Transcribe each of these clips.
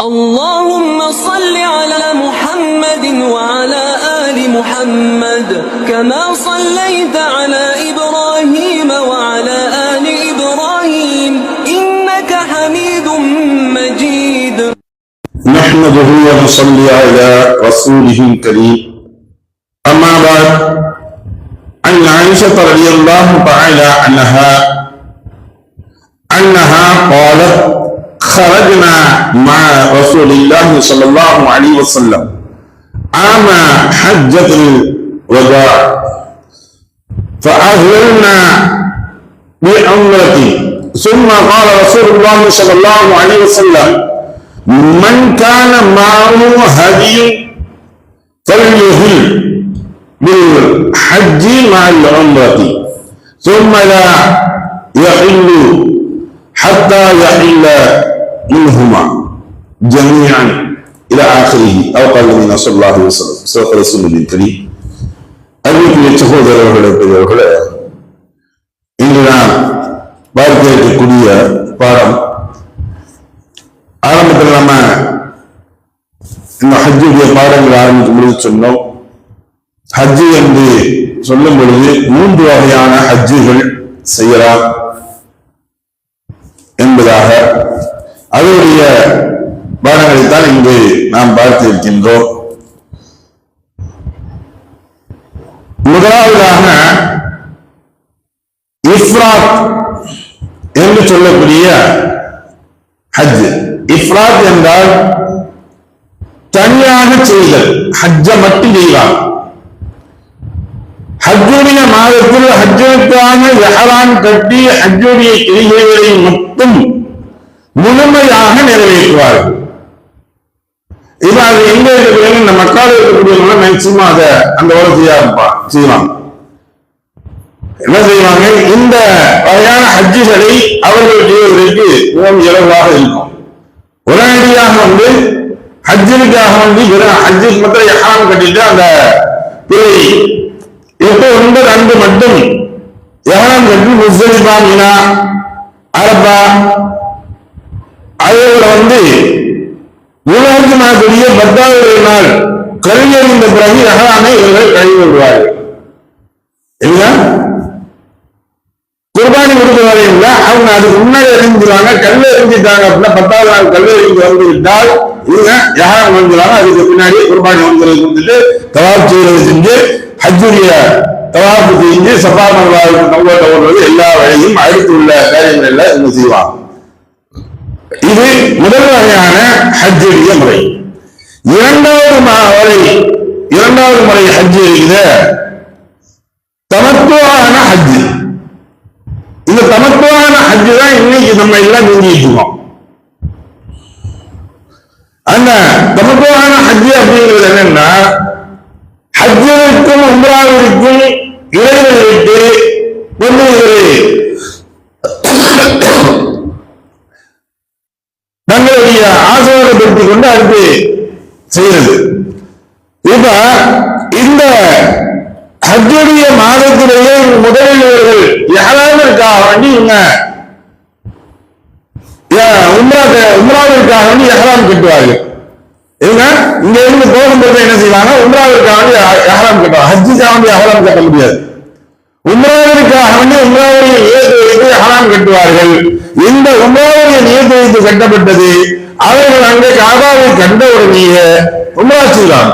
اللهم صل على محمد وعلى آل محمد كما صليت على إبراهيم وعلى آل إبراهيم إنك حميد مجيد. نحمده ونصلي على رسوله الكريم. أما بعد عن عائشة رضي الله تعالى عنها أنها قالت خرجنا مع رسول الله صلى الله عليه وسلم. عام حجة الوداع. فأهللنا بعمرة ثم قال رسول الله صلى الله عليه وسلم من كان معه هدي فليهل بالحج مع العمرة. ثم لا يحل حتى يحل منهما جميعا إلى آخره أو قال النبي صلى الله عليه وسلم صدق رسول الله الكريم அறிவிக்கிற சகோதரர்களே பெரியவர்களே இன்று நாம் பார்க்க இருக்கக்கூடிய பாடம் ஆரம்பத்தில் நம்ம இந்த ஹஜ்ஜுடைய பாடங்கள் ஆரம்பிக்கும் பொழுது சொன்னோம் ஹஜ்ஜு என்று சொல்லும் பொழுது மூன்று வகையான ஹஜ்ஜுகள் செய்யலாம் என்பதாக அதனுடைய பாடங்களைத்தான் இங்கு நாம் பார்த்திருக்கின்றோம். முதலாவதாக இஃப்ராத் என்று சொல்லக்கூடிய ஹஜ். இஃப்ராத் என்றால் தனியாக செய்தல் ஹஜ்ஜ மட்டும் செய்வார். ஹஜ்ஜுடைய மாதத்தில் ஹஜ்ஜுக்கான எஹரான் கட்டி ஹஜ்ஜுடைய கிரிகைகளை மட்டும் முழுமையாக நிறைவேற்றுவார்கள். இது அது எங்க இருக்கக்கூடிய இந்த மக்கள் இருக்கக்கூடியவங்க மேக்சிமம் அதை அந்த வேலை செய்ய செய்வாங்க. என்ன செய்வாங்க? இந்த வகையான ஹஜ்ஜுகளை அவர்கள் செய்வதற்கு மிகவும் இலவாக இருக்கும். உடனடியாக வந்து ஹஜ்ஜிற்காக வந்து வெறும் ஹஜ்ஜுக்கு மட்டும் எஹாம் கட்டிட்டு அந்த பிள்ளை எட்டு ஒன்பது அன்று மட்டும் எஹாம் கட்டி முஸ்லிமா மீனா அரபா அதோட வந்து உலகத்து நாட்டுடைய பத்தாவது நாள் கல்வியறிந்த பிறகு எஹாமை இவர்கள் கழிவு விடுவார்கள் இல்லையா? குர்பானி கொடுக்க வரையில அவங்க அதுக்கு முன்னாடி அறிஞ்சிருவாங்க கல் அறிஞ்சிட்டாங்க அப்படின்னா பத்தாவது நாள் கல்வி எறிஞ்சு வந்து விட்டால் இவங்க யாரும் வந்துருவாங்க அதுக்கு பின்னாடி குர்பானி வந்துறது வந்துட்டு தவாப் செய்யறது செஞ்சு ஹஜ்ஜுரிய தவாப்பு செஞ்சு சபா மல்வாவுக்கு நம்போட்ட ஓடுறது எல்லா வழியும் அடுத்து உள்ள காரியங்கள்ல இவங்க செய்வாங்க. இது முதல் வகையான ஹஜ்ஜுடைய முறை. இரண்டாவது முறை இரண்டாவது முறை ஹஜ் இருக்குது தமத்துவான ஹஜ் இந்த தமத்துவான ஹஜ் தான் இன்னைக்கு நம்ம எல்லாம் நீங்கிட்டு இருக்கோம். அந்த தமத்துவான ஹஜ் அப்படிங்கிறது என்னன்னா ஹஜ்ஜிற்கும் உம்ராவிற்கும் இடைவெளி விட்டு கொண்டு தன்னுடைய ஆசீர்வாதப்படுத்திக் கொண்டு அடுத்து செய்யறது இப்ப இந்த ஹஜ்ஜுடைய மாதத்திலேயே முதலில் இவர்கள் யாராவதற்காக வேண்டி இவங்க. உம்ராக்க உம்ராவிற்காக வேண்டி எஹராம் கட்டுவார்கள். இவங்க இங்க இருந்து போகும்போது என்ன செய்வாங்க உம்ராவிற்காக வேண்டி எஹராம் கட்டுவாங்க. ஹஜ்ஜுக்காக வேண்டி எஹராம் கட்ட முடியாது. உம்ராவிற்காக வேண்டி உம்ராவுடைய நியத்து வைத்து எஹராம் கட்டுவார்கள். இந்த உம்ராவுடைய நியத்து வைத்து கட்டப்பட்டது அவர்கள் அங்கே காபாவை கண்ட உடனேயே உம்ரா செய்தாங்க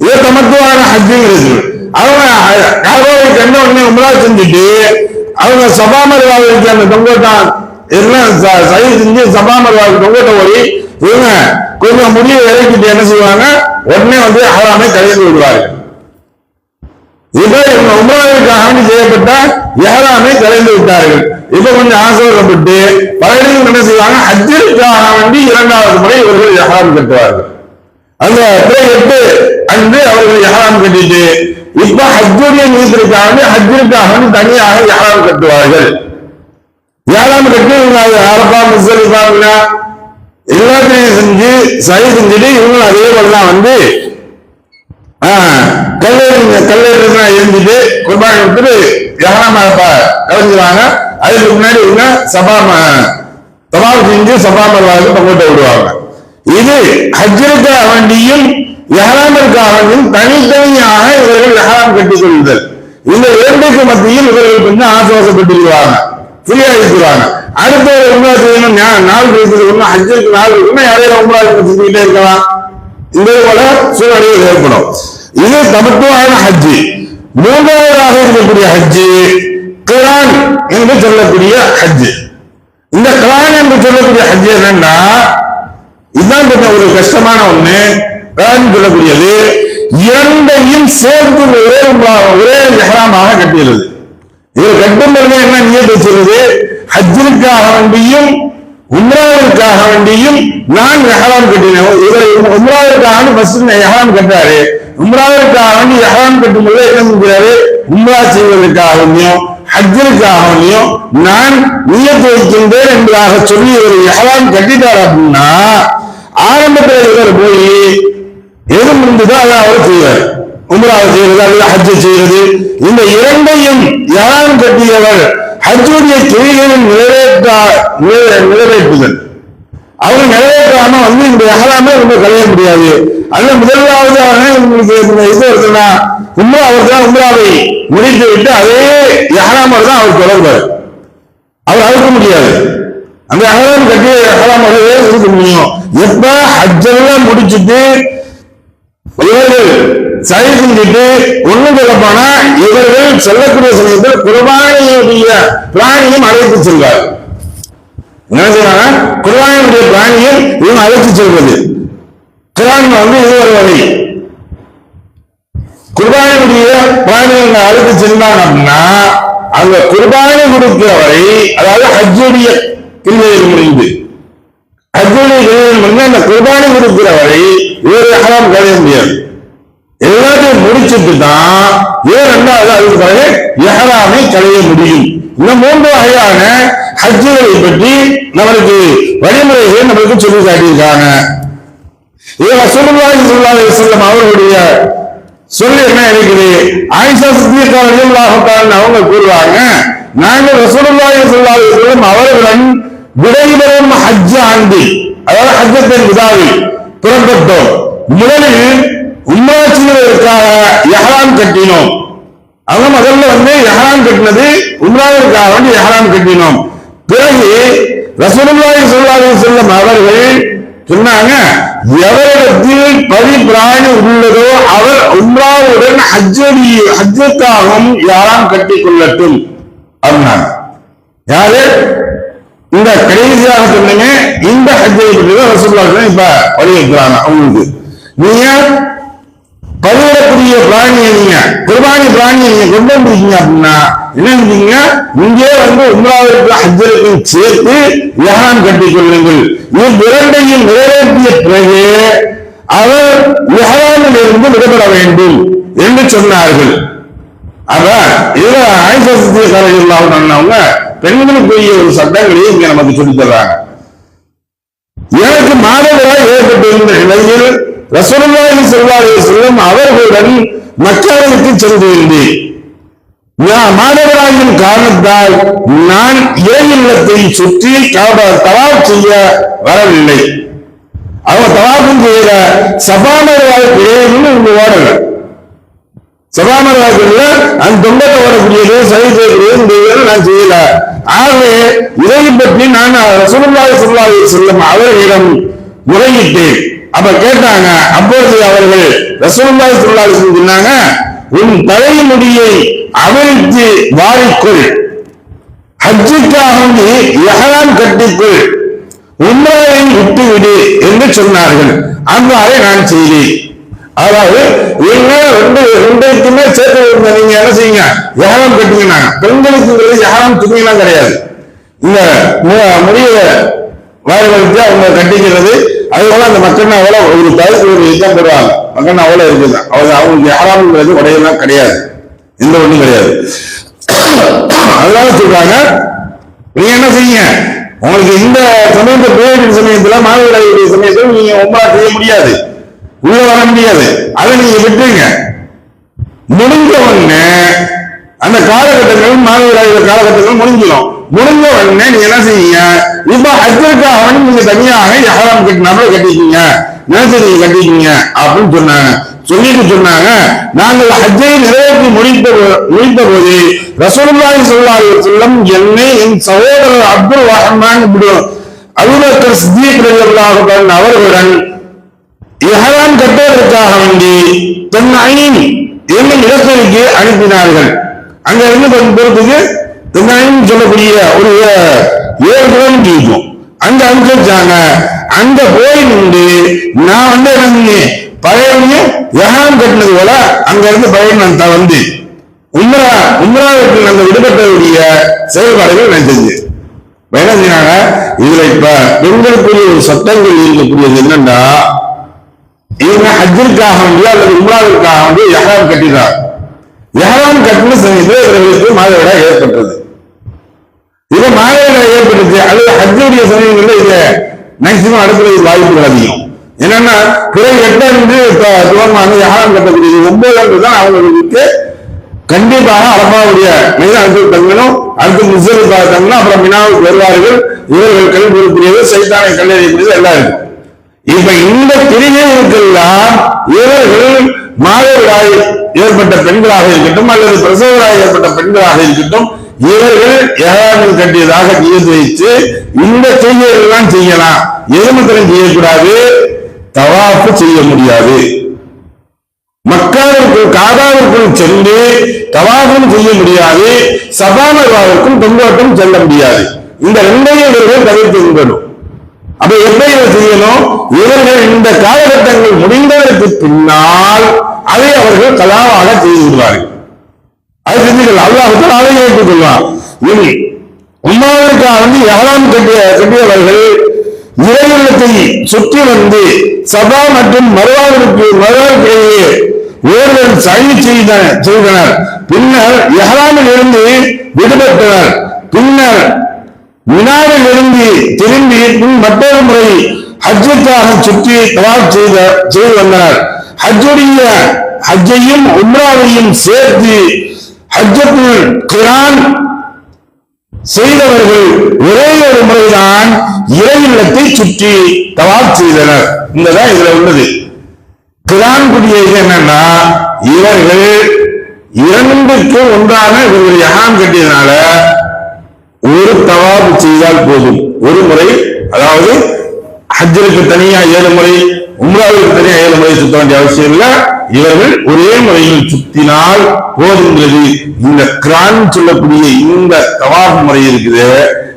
இது தமத்துவான ஹஜ்ஜுங்கிறது அவங்க காபாவை கண்ட உடனே உம்ரா செஞ்சுட்டு அவங்க சபா அந்த தொங்கோட்டான் எல்லாம் சரி செஞ்சு சபா மருவாவுக்கு தொங்கோட்ட போய் இவங்க கொஞ்சம் முடிய இறக்கிட்டு என்ன செய்வாங்க? உடனே வந்து ஹராமை கலைந்து விடுவார்கள். இப்ப இவங்க உம்ராவிற்காக செய்யப்பட்ட ஏழாமை கலைந்து விட்டார்கள். இப்ப கொஞ்சம் ஆசைப்பட்டு பலரும் என்ன செய்வாங்க? அஜிற்காக வேண்டி இரண்டாவது முறை இவர்கள் எஹராம் கட்டுவார்கள். அந்த பிறை எட்டு அன்று அவர்கள் எஹராம் கட்டிட்டு இப்ப ஹஜ்ஜுடைய நீத்திற்காக வேண்டி ஹஜ்ஜிற்காக வேண்டி தனியாக எஹராம் கட்டுவார்கள். ஏழாம் கட்டி இவங்க அது முசலிஃபா எல்லாத்தையும் செஞ்சு சரி செஞ்சுட்டு இவங்களும் அதே போலதான் வந்து கல்லூரி கல்லூரி இருந்துட்டு குர்பானி கொடுத்துட்டு எஹராம கலைஞ்சிருவாங்க. அதுக்கு முன்னாடி இவங்க சபா ம- தவாப் செஞ்சு சபா மருவாவுக்கு பங்கோட்ட விடுவாங்க. இது ஹஜ்ஜிற்காக வேண்டியும் எஹராமிற்காக வேண்டியும் தனித்தனியாக இவர்கள் எஹராம் கட்டிக் கொள்ளுதல். இந்த இரண்டுக்கு மத்தியில் இவர்கள் கொஞ்சம் ஆசுவாசப்பட்டிருக்கிறாங்க. ஃப்ரீயா இருக்கிறாங்க. அடுத்த ஒரு செய்யணும்? நாள் கழித்து ஒன்றும் ஹஜ்ஜுக்கு நாள் இருக்குன்னா யாரையும் உம்ரா செஞ்சுக்கிட்டே இருக்கலாம். இதே போல சூழ்நிலைகள் ஏற்படும். இது தமத்துவான ஹஜ்ஜி. மூன்றாவதாக இருக்கக்கூடிய ஹஜ்ஜி கிரான் என்று சொல்லக்கூடிய ஹஜ்ஜி. இந்த கிரான் என்று சொல்லக்கூடிய ஹஜ்ஜி என்னன்னா இதுதான் கொஞ்சம் ஒரு கஷ்டமான ஒண்ணு. கிரான் சொல்லக்கூடியது இரண்டையும் சேர்த்து ஒரே ஒரே எஹராமாக கட்டியது. இவர் கட்டும் பொழுது என்ன நியத்து சொல்லுது? ஹஜ்ஜிற்காக வேண்டியும் உம்ராவிற்காக வேண்டியும் நான் எஹராம் கட்டினேன். இவர் உம்ராவிற்காக ஃபர்ஸ்ட் எஹராம் கட்டாரு உம்ராவிற்காக வேண்டி எஹராம் கட்டும் போது என்ன செஞ்சாரு உம்ரா செய்வதற்காக வேண்டியும் ஹஜ்ஜிற்காக வேண்டியும் நான் நீயத்து வைக்கின்றேன் என்பதாக சொல்லி இவர் எஹராம் கட்டிட்டார் அப்படின்னா ஆரம்பத்தில் இவர் போய் எது முடிந்ததோ அதை அவர் செய்வார். உம்ராவை செய்வது அல்லது ஹஜ்ஜை செய்வது. இந்த இரண்டையும் எஹராம் கட்டியவர் ஹஜ்ஜுடைய கிரிகளில் நிறைவேற்றா நிறைவேற்றுதல். அவர் நிறைவேற்றாம வந்து இந்த அகலாமே ரொம்ப கழிய முடியாது. அல்ல முதலாவது உங்களுக்கு இது இருக்குன்னா உம்ரா அவர் தான் உம்ராவை முடித்து விட்டு அதே எஹராமர் தான் அவர் தொடர்பார். அவர் அறுக்க முடியாது. அந்த அகலாம் கட்டி எஹராமரவே இருக்க முடியும். எப்ப ஹஜ்ஜெல்லாம் முடிச்சுட்டு இவர்கள் சரி செஞ்சுட்டு ஒண்ணும் சொல்ல போனா இவர்கள் செல்லக்கூடிய சமயத்தில் குர்பானியுடைய பிராணியும் அழைத்து செல்வார் என்ன செய்வாங்க குர்பானியுடைய பிராணியும் இவன் அழைத்து செல்வது. குர்பான் வந்து இது ஒரு வகை குர்பானியுடைய பிராணியை அழைத்து சென்றாங்க அப்படின்னா அந்த குர்பானி கொடுக்கிறவரை அதாவது ஹஜ்ஜுடைய கிரியையில் முடிந்து ஹஜ்ஜுடைய கிரியையில் முடிந்து அந்த குருபானி கொடுக்கிறவரை இவர் வேறு ஹராம் கழிய முடியாது. எல்லாத்தையும் முடிச்சிட்டு தான் ஏன் ரெண்டாவது அதுக்கு பிறகு எஹராமை களைய முடியும். இந்த மூன்று வகையான ஹஜ்ஜுகளை பற்றி நம்மளுக்கு வழிமுறைகளை நம்மளுக்கு சொல்லி காட்டியிருக்காங்க. ஏ ரசூலுல்லாஹி ஸல்லல்லாஹு அலைஹி வஸல்லம் அவர்களுடைய சொல்லி என்ன இருக்குது? ஆயிஷா சித்திகா ரலியல்லாஹு தஆலா அவங்க கூறுவாங்க நாங்கள் ரசூலுல்லாஹி ஸல்லல்லாஹு அலைஹி வஸல்லம் அவர்களுடன் விடைபெறும் ஹஜ் ஆண்டு அதாவது ஹஜ்ஜத்தின் விதாவில் புறப்பட்டோம். முதலில் உம்ரா செய்வதற்காக எஹராம் கட்டினோம். அவங்க முதல்ல வந்து எஹராம் கட்டினது உம்ராவிற்காக வந்து எஹராம் கட்டினோம். பிறகு ரசூலுல்லாஹி ஸல்லல்லாஹு அலைஹி அவர்கள் சொன்னாங்க எவரிடத்தில் பரிபிராணி உள்ளதோ அவர் உம்ராவுடன் ஹஜ்ஜடி ஹஜ்ஜுக்காகவும் யாராம் கட்டிக் கொள்ளட்டும் அப்படின்னாங்க. யாரு? இந்த கடைசியாக சொன்னீங்க இந்த ஹஜ்ஜை பற்றி தான் ரசூலுல்லாஹி இப்ப வலியுறுத்துறாங்க அவங்களுக்கு. நீங்க பலியிடக்கூடிய பிராணியை நீங்க குர்பானி பிராணியை நீங்க கொண்டு வந்திருக்கீங்க அப்படின்னா என்ன செஞ்சீங்க இங்கே வந்து உம்ராவிற்கு ஹஜ்ஜருக்கும் சேர்த்து யஹான் கட்டிக் கொள்ளுங்கள். இவ்விரண்டையும் நிறைவேற்றிய பிறகு அவர் யஹானில் இருந்து விடுபட வேண்டும் என்று சொன்னார்கள். அப்ப இதுல ஆயிஷா சித்திகாரர்கள் அவங்க பெண்களுக்குரிய ஒரு சட்டங்களையும் இங்க நமக்கு சொல்லித் தர்றாங்க. எனக்கு மாதவிடாய் ஏற்பட்டிருந்த நிலையில் ரசூலுல்லாஹி ஸல்லல்லாஹு அலைஹி வஸல்லம் அவர்களுடன் மக்காவிற்கு சென்றிருந்தேன். நான் மாதவிடாயின் காரணத்தால் நான் இறை இல்லத்தை சுற்றி காபா தவாப் செய்ய வரவில்லை. அவங்க தவாப்பும் செய்யல சபாமரவாய் இடையிலும் இங்க ஓடல சபாமரவாய்க்குள்ள அந்த தொண்டத்தை ஓடக்கூடியது சரி செய்யக்கூடியது இந்த நான் செய்யல. ஆகவே இதை பற்றி நான் ரசூலுல்லாஹி ஸல்லல்லாஹு அலைஹி வஸல்லம் அவர்களிடம் முறையிட்டேன். அப்ப கேட்டாங்க அப்பொழுது அவர்கள் ரசூலுல்லாஹி தொழிலாளி சொன்னாங்க உன் தலைமுடியை அவிழ்த்து வாரிக்கொள். ஹஜ்ஜுக்காக வந்து எஹராம் கட்டிக்கொள். உண்மையை விட்டுவிடு என்று சொன்னார்கள். அவ்வாறே நான் செய்தேன். அதாவது இவங்க ரெண்டு ரெண்டுக்குமே சேர்த்து விடுங்க. நீங்க என்ன செய்யுங்க எஹராம் கட்டுங்கன்னா பெண்களுக்கு எஹராம் துணியெல்லாம் கிடையாது. இந்த முடிய வாரி அவங்க கட்டிக்கிறது போல அந்த மக்கள் அவ்வளோ ஒரு தவிர்த்து ஒரு இதுதான் பெறுவாங்க மக்கள் அவ்வளோ இருக்குது அவங்க அவங்களுக்கு யாராவது உடையெல்லாம் கிடையாது. எந்த ஒண்ணும் கிடையாது. அதனால சொல்றாங்க நீங்க என்ன செய்யுங்க? உங்களுக்கு இந்த சமயத்தை பேரின் சமயத்துல மாதவிடாயுடைய சமயத்துல நீங்க ஒன்பதா செய்ய முடியாது. உள்ள வர முடியாது. அதை நீங்க விட்டுருங்க. முடிஞ்ச உடனே அந்த காலகட்டங்கள் மாதவிடாயுடைய காலகட்டங்கள் முடிஞ்சிடும். முடிஞ்ச உடனே நீங்க என்ன செய்வீங்க? இப்ப ஹஜ்ஜுக்காக நீங்க தனியாக எஹராம் கட்டினாலும் கட்டிக்கீங்க நினைச்சு நீங்க கட்டிக்கீங்க அப்படின்னு சொன்னாங்க. சொல்லிட்டு சொன்னாங்க. நாங்கள் ஹஜ்ஜை நிறைவேற்றி முடித்த முடித்த போது ரசூலுல்லாஹி ஸல்லல்லாஹு அலைஹி வஸல்லம் என்னை என் சகோதரர் Abdul Rahman ibn Abu Bakr Siddiq ரலியல்லாஹு அன்ஹு அவர்களுடன் இஹராம் கட்டுவதற்காக வேண்டி தென்னாயின் என்னும் இடத்திற்கு அனுப்பினார்கள். அங்க இருந்து கொஞ்சம் தென்னாயின் சொல்லக்கூடிய ஒரு ஏழு கிலோமீட்டர் இருக்கும். அங்க அனுப்பிச்சு வச்சாங்க. அங்க போய் நின்று நான் வந்து என்ன பழைய யகான் கட்டினது போல அங்க இருந்து பழைய நான் வந்து. உம்ரா உம்ராவுக்கு அந்த விடுபட்டவுடைய செயல்பாடுகள் நான் செஞ்சேன். என்ன செய்யறாங்க இதுல இப்ப பெண்களுக்குரிய ஒரு சட்டங்கள் இருக்கக்கூடியது என்னன்னா இவங்க ஹஜ்ஜிற்காக வேண்டிய அல்லது உம்ராவிற்காக வேண்டிய எஹராம் கட்டினார் எஹராம் கட்டின சமயத்தில் இவர்களுக்கு மாதவிடா ஏற்பட்டது. இது மாதவிடாய் ஏற்பட்டுச்சு அல்லது ஹஜ்ஜுடைய சமயங்களில் இது மேக்சிமம் நடக்கிறது வாய்ப்புகள் அதிகம். என்னன்னா பிறகு எட்டாண்டு துவங்கமான கட்டக்கூடிய ஒன்பது என்று தான் அவங்களுக்கு கண்டிப்பாக அரபாவுடைய மைதானத்தில் தங்கணும். அடுத்து முஸ்லிம் தங்கணும். அப்புறம் மினாவுக்கு வருவார்கள். இவர்கள் கல்வி சைத்தானை கல்லறியக்கூடியது எல்லாம் இருக்கும் இப்ப இந்த கிரிகைகளுக்கெல்லாம் இவர்கள் மாதவிடாய் ஏற்பட்ட பெண்களாக இருக்கட்டும் அல்லது பிரசவராய் ஏற்பட்ட பெண்களாக இருக்கட்டும் இவர்கள் ஏழாவது கட்டியதாக நியதி வைத்து இந்த செய்கைகள் எல்லாம் செய்யலாம். எது மாத்திரம் செய்யக்கூடாது? தவாப்பு செய்ய முடியாது. மக்காவிற்குள் காதாவிற்குள் சென்று தவாபும் செய்ய முடியாது. சபாமர்வாவிற்கும் தொங்கோட்டம் செல்ல முடியாது. இந்த ரெண்டையும் இவர்கள் தவிர்த்து கொள்ளணும். அப்ப எப்படி இதை செய்யணும்? இவர்கள் இந்த காலகட்டங்கள் முடிந்ததற்கு பின்னால் அதை அவர்கள் கலாவாக செய்து விடுவார்கள். அது செஞ்சுக்கலாம் அல்லாஹத்தில் அதை ஏற்றுக்கொள்வான் இனி உமாவிற்காக வந்து எஹராம் கட்டிய கட்டியவர்கள் இறையுள்ளத்தை சுற்றி வந்து சபா மற்றும் மருவாவிற்கு மருவாவிற்கிடையே ஓர்கள் சழி செய்த செய்தனர். பின்னர் எஹராமில் இருந்து விடுபட்டனர். பின்னர் மினாவில் இருந்து திரும்பி பின் மற்றொரு முறை ஹஜ்ஜுக்காக சுற்றி தவாப் செய்த செய்து வந்தனர். ஹஜ்ஜுடைய ஹஜ்ஜையும் உம்ராவையும் சேர்த்து ஹஜ்ஜத்துல் குரான் செய்தவர்கள் ஒரே ஒரு முறைதான் இறைநிலத்தை சுற்றி தவாப் செய்தனர். இங்கதான் இதுல உள்ளது. கிரான் குடிய என்னன்னா இவர்கள் இரண்டுக்கு ஒன்றான இவர்கள் யகாம் கட்டியதுனால ஒரு தவாபு செய்தால் போதும். ஒரு முறை அதாவது ஹஜ்ஜருக்கு தனியா ஏழு முறை உம்ராவில் தனியாக ஏழு முறை சுத்த வேண்டிய அவசியம் இல்லை. இவர்கள் ஒரே முறையில் சுத்தினால் போதுங்கிறது இந்த கிரான் சொல்லக்கூடிய இந்த தவாபு முறை இருக்குது.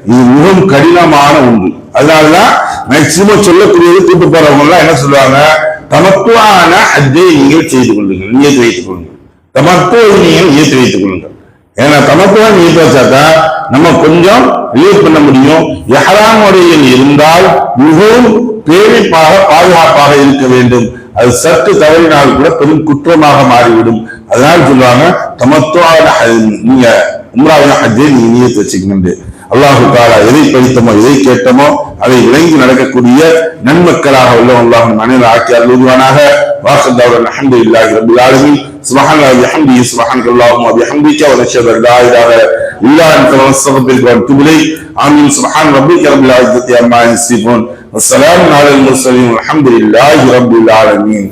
இது மிகவும் கடினமான ஒன்று. அதனாலதான் மேக்சிமம் சொல்லக்கூடியது கூட்டு போறவங்க எல்லாம் என்ன சொல்லுவாங்க? தமத்துவான அஜை நீங்கள் செய்து கொள்ளுங்கள். நியத்து வைத்துக் கொள்ளுங்கள். தமத்துவ நீங்கள் நியத்து வைத்துக் கொள்ளுங்கள். ஏன்னா தமத்துவம் நீட்டு வச்சாக்கா நம்ம கொஞ்சம் ரிலீவ் பண்ண முடியும். எஹராம் முறையில் இருந்தால் மிகவும் பேணிப்பாக பாதுகாப்பாக இருக்க வேண்டும். அது சற்று தவறினால் கூட பெரும் குற்றமாக மாறிவிடும். அதனால சொல்லுவாங்க தமத்துவான நீங்க உம்ராவின் ஹஜ்ஜை நீங்க நீயத்து வச்சுக்கணுண்டு அல்லாஹு தாலா எதை படித்தமோ எதை கேட்டமோ அதை விளங்கி நடக்கக்கூடிய நன்மக்களாக உள்ளோம் அல்லாஹ் மனிதன் ஆக்கி அருள்வானாக. வாசந்தாவுடன் அஹமது இல்லாஹி ரபுல் ஆலமின் சுபஹான் அபி ஹம்தி சுபஹான் அல்லாஹும் அபி ஹம்திக்க ஒரு லட்சம் اله الا انت ونستغفرك ونتوب اليك امين سبحان ربك رب العزة عما يصفون. والسلام على المرسلين والحمد لله رب العالمين.